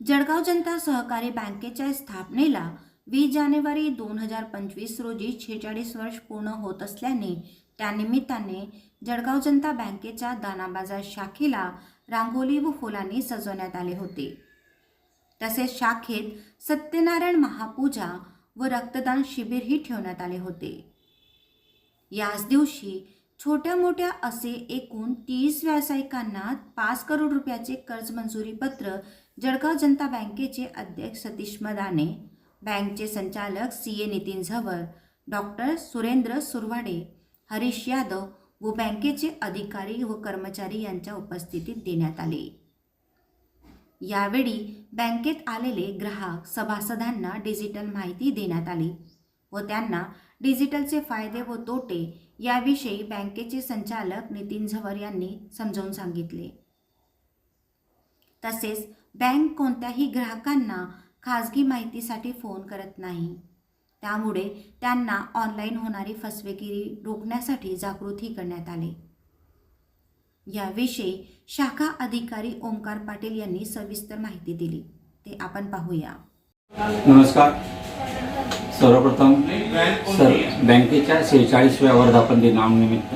जळगाव जनता सहकारी बँकेच्या स्थापनेला वीस जानेवारी दोन हजार पंचवीस रोजी छेचाळीस वर्ष पूर्ण होत असल्याने त्यानिमित्ताने जळगाव जनता बँकेच्या दानाबाजार शाखेला रांगोली व फुलांनी सजवण्यात आले होते. तसेच शाखेत सत्यनारायण महापूजा व रक्तदान शिबिरही ठेवण्यात आले होते. याच दिवशी छोट्या मोठ्या असे एकूण तीस व्यावसायिकांना पाच करोड रुपयाचे कर्ज मंजुरी पत्र जळगाव जनता बँकेचे अध्यक्ष सतीश मदाने बँकचे संचालक C A Nitin Zawar doctor Surendra Surwade Harish Yadav व बँकेचे अधिकारी व कर्मचारी यांच्या उपस्थितीत देण्यात आले. यावेळी बँकेत आलेले ग्राहक सभासदांना डिजिटल माहिती देण्यात आली व त्यांना डिजिटलचे फायदे व तोटे याविषयी बँकेचे संचालक नितीन झवर यांनी समजावून सांगितले. तसेच बँक कोणत्याही ग्राहकांना खाजगी माहितीसाठी फोन करत नाही. त्यामुळे त्यांना ऑनलाईन होणारी फसवेगिरी रोखण्यासाठी जागृती करण्यात आले. याविषयी शाखा अधिकारी ओंकार पाटील यांनी सविस्तर माहिती दिली. ते आपण पाहूया. नमस्कार. सर्वप्रथम सर बँकेच्या शेहेचाळीसव्या वर्धापन दिनानिमित्त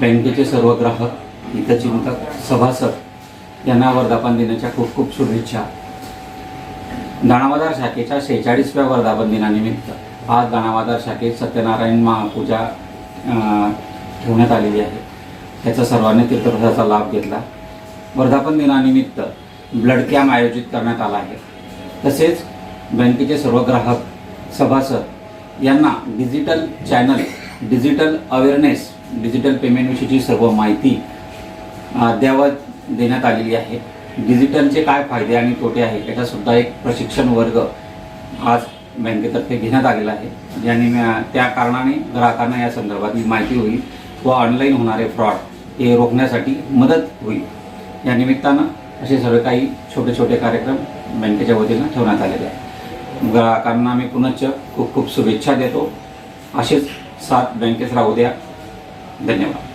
बँकेचे सर्व ग्राहक हितचिंतक सभासद यांना वर्धापन दिनाच्या खूप खूप शुभेच्छा. दाणावादार शाखेच्या शेहेचाळीसव्या वर्धापन दिनानिमित्त आज दाणावादार शाखेत सत्यनारायण महापूजा ठेवण्यात आलेली आहे. त्याचा सर्वांनी तीर्थप्रसादाचा लाभ घेतला. वर्धापन दिनानिमित्त ब्लड कॅम्प आयोजित करण्यात आला आहे. तसेच बँकेचे सर्व ग्राहक सभासद यांना digital channel digital awareness digital पेमेंटविषयीची सर्व माहिती अद्यावत देण्यात आलेली आहे. डिजिटलचे काय फायदे आणि तोटे आहे याचासुद्धा एक प्रशिक्षण वर्ग आज बँकेतर्फे घेण्यात आलेला आहे. ज्याने त्या कारणाने ग्राहकांना या संदर्भातली माहिती होईल व ऑनलाईन होणारे फ्रॉड हे रोखण्यासाठी मदत होईल. या निमित्तानं असे सर्व काही छोटे छोटे कार्यक्रम बँकेच्या वतीनं ठेवण्यात आलेले आहे ग्राहकांना मी पुनश्च खूप खूप शुभेच्छा देतो. असेच साथ बँकेत राहू द्या. धन्यवाद.